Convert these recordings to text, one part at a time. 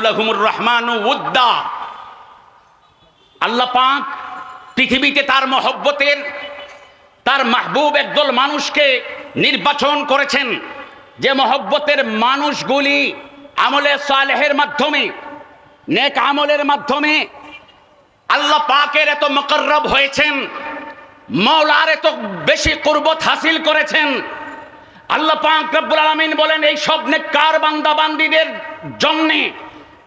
লাহুমুর পৃথিবীতে তার মহব্বতের, তার মাহবুব একদল মানুষকে নির্বাচন করেছেন। যে মহব্বতের মানুষগুলি আমলে সালেহের মাধ্যমে, নেক আমলের মাধ্যমে আল্লাহ পাকের এত মকরব হয়েছেন মৌলার এত বেশি কুরবত হাসিল করেছেন আল্লাহ পাক বলেন, এই সব নেককার বান্দা বান্দিদের জন্য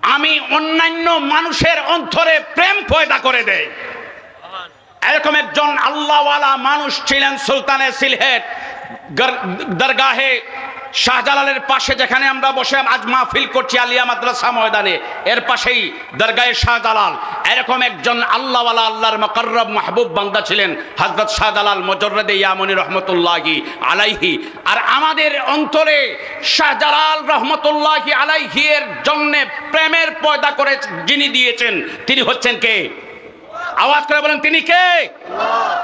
আমি অন্যান্য মানুষের অন্তরে প্রেম পয়দা করে দেয় এরকম একজন আল্লাহওয়ালা মানুষ ছিলেন সুলতানে সিলহেট দরগাহে শাহজালালের পাশে যেখানে আমরা বসে আজ মাহফিল করছি আলিয়া মাদ্রাসা ময়দানে, এর পাশেই দরগাহে শাহজালাল। এরকম একজন আল্লাহওয়ালা, আল্লাহর মকরব মাহবুব বান্দা ছিলেন হজরত শাহজালাল মজরদে ইয়ামনি রহমতুল্লাহি আলাইহি। আর আমাদের অন্তরে শাহজালাল রহমতুল্লাহি আলাইহি এর জন্যে প্রেমের পয়দা করে যিনি দিয়েছেন, তিনি হচ্ছেন কে? আওয়াজ করে বলেন, তিনি কে?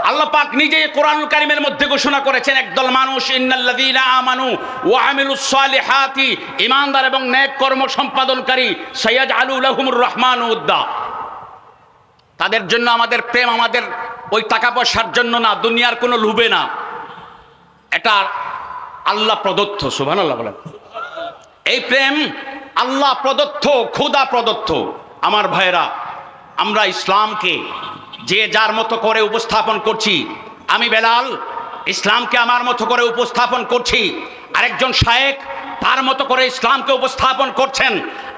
আল্লাহ পাক নিজে কোরআনুল কারিমের মধ্যে ঘোষণা করেছেন, একদল মানুষ, ইন্নাল্লাযীনা আমানু ওয়া আমিলুস সালিহাতি, ঈমানদার এবং নেক কর্ম সম্পাদনকারী সাইয়াজআলু লাহুমুর রহমান উদ্দা। তাদের জন্য আমাদের প্রেম আমাদের ওই টাকা পয়সার জন্য না, দুনিয়ার কোনো লুবে না। এটা আল্লাহ প্রদত্ত, সুবহানাল্লাহ বলেন। এই প্রেম আল্লাহ প্রদত্ত খুদা প্রদত্ত। আমার ভাইরা আমরা ইসলামকে যে যার মতো করে উপস্থাপন করছি, আমি বেলাল, ইসলামকে আমার মতো করে উপস্থাপন করছি, আরেকজন শায়েক তার মতো করে ইসলামকে উপস্থাপন করছেন,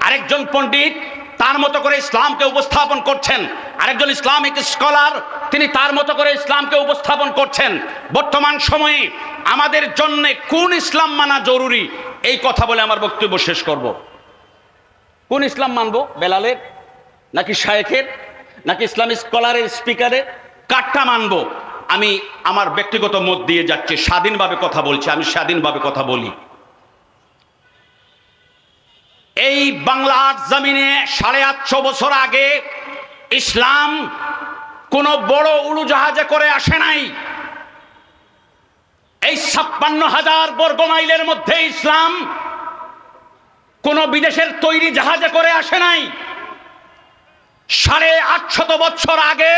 আরেকজন পণ্ডিত তার মতো করে ইসলামকে উপস্থাপন করছেন, আরেকজন ইসলামিক স্কলার তিনি তার মতো করে ইসলামকে উপস্থাপন করছেন। বর্তমান সময়ে আমাদের জন্য কোন ইসলাম মানা জরুরি? এই কথা বলে আমার বক্তব্য শেষ করব। কোন ইসলাম মানবো বেলালের? নাকি শায়েখের, নাকি ইসলামিক স্কলারের স্পিকারের? কাঠটা মানব। আমি আমার ব্যক্তিগত মত দিয়ে যাচ্ছি, স্বাধীনভাবে কথা বলছি, আমি স্বাধীনভাবে কথা বলি। এই বাংলার জমিনে সাড়ে আটশো বছর আগে ইসলাম কোনো বড় উড়োজাহাজে করে আসে নাই। এই ছাপ্পান্ন হাজার বর্গ মাইলের মধ্যে ইসলাম কোন বিদেশের তৈরি জাহাজে করে আসে নাই। আটশত বছর আগে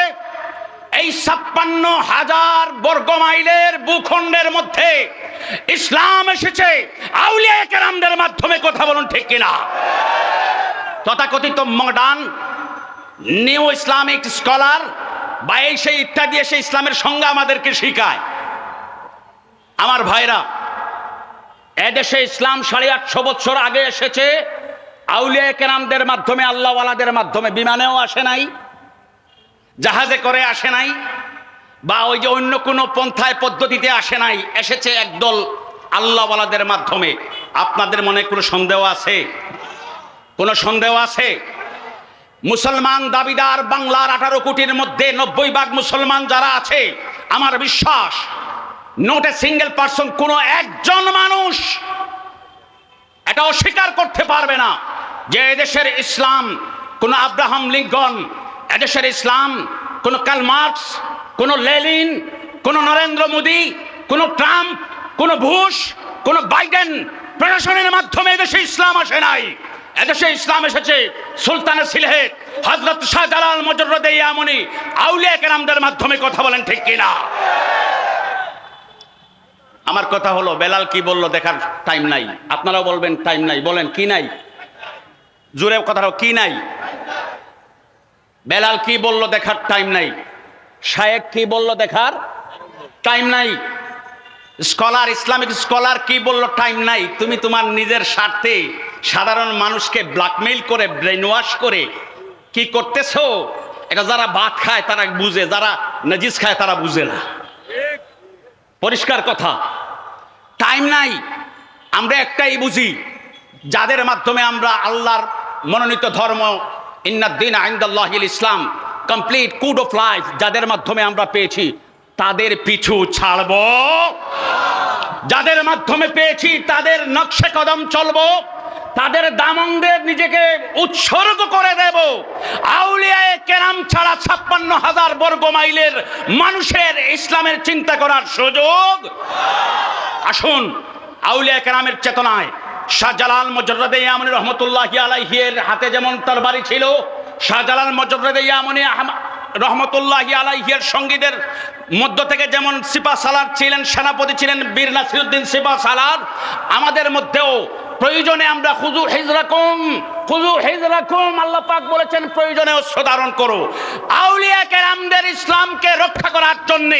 এই ছাপ্পান্ন হাজার বর্গ মাইলের ভূখণ্ডের মধ্যে ইসলাম এসেছে। আউলিয়া কেরামদের মাধ্যমে কথা বলুন ঠিক কিনা? তথাকথিত মডার্ন নিউ ইসলামিক স্কলার বা এই সেই ইত্যাদি এসে ইসলামের সঙ্গে আমাদেরকে শিখায়। আমার ভাইরা, এদেশে ইসলাম সাড়ে আটশো বছর আগে এসেছে। আউলিয়া কেরামদের মাধ্যমে, আল্লাহওয়ালাদের মাধ্যমে, বিমানেও আসে নাই। জাহাজে করে আসে নাই বা ওই যে অন্য কোনো পন্থায় পদ্ধতিতে আসে নাই, এসেছে একদল আল্লাহওয়ালাদের মাধ্যমে। আপনাদের মনে কোনো সন্দেহ আছে? কোনো সন্দেহ আছে? মুসলমান দাবিদার বাংলার আঠারো কোটির মধ্যে নব্বই ভাগ মুসলমান যারা আছে, আমার বিশ্বাস নট এ সিঙ্গেল পার্সন কোনো একজন মানুষ এটা অস্বীকার করতে পারবে না যে এদেশের ইসলাম, কোন আব্রাহাম লিঙ্কন এদেশের ইসলাম, কোন কার্ল মার্কস, কোন লেলিন, কোন নরেন্দ্র মোদী, কোন ট্রাম্প, কোন বুশ, কোন বাইডেন প্রশাসনের মাধ্যমে এদেশে ইসলাম আসে নাই। এদেশে ইসলাম এসেছে সুলতানের সিলেট হজরত শাহজালাল মজরদে ইয়ামনি, আউলিয়া কেরামদের মাধ্যমে কথা বলেন ঠিক কিনা? আমার কথা হলো, বেলাল কি বলল দেখার টাইম নাই। আপনারাও বলবেন টাইম নাই। বলেন, কি নাই? জোরে কথাটা কি নাই? বেলাল কি বলল দেখার টাইম নাই? শায়েক কি বলল দেখার টাইম নাই? স্কলার ইসলামিক স্কলার কি বলল টাইম নাই? তুমি তোমার নিজের স্বার্থে সাধারণ মানুষকে ব্ল্যাকমেইল করে ব্রেন ওয়াশ করে কি করতেছো? এটা যারা ভাত খায় তারা বুঝে, যারা নজিস খায় তারা বুঝে না। পরিষ্কার কথা। টাইম নাই। আমরা একটাই বুঝি, যাদের মাধ্যমে আমরা আল্লাহর মনোনীত ধর্ম ইন্নাদ্দিন আইন্দাল্লাহিল ইসলাম কমপ্লিট কুড অফ লাইফ যাদের মাধ্যমে আমরা পেয়েছি, তাদের পিছু ছাড়ব। যাদের মাধ্যমে পেয়েছি, তাদের নকশে কদম চলবো। তাদের দামঙ্গের নিজেকে উৎসর্গ করে দেব। আউলিয়ায় কেরাম ছাড়া ছাপ্পান্ন হাজার বর্গ মাইলের মানুষের ইসলামের চিন্তা করার সুযোগ। আসুন আউলিয়া কেরামের চেতনায় শাহজালাল মজরদে ইয়ামনি রহমতুল্লাহ আলাইহির হাতে যেমন তার বাড়ি ছিল শাহজালাল মজরদে ইয়ামনি রহমতুল্লাহ আলাইহির সঙ্গীদের মধ্য থেকে যেমন সিপা সালার ছিলেন, সেনাপতি ছিলেন বীর নাসিরুদ্দিন সিপা সালার আমাদের মধ্যেও প্রয়োজনে আমরা খুজু হিজরাকুম খুজু হিজরাকুম, আল্লাহ পাক বলেছেন প্রয়োজনে অস্ত্র ধারণ করো। আউলিয়া কেরামদের ইসলামকে রক্ষা করার জন্য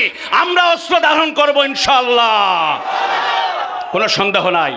আমরা অস্ত্র ধারণ করব ইনশাল্লাহ কোনো সন্দেহ নাই।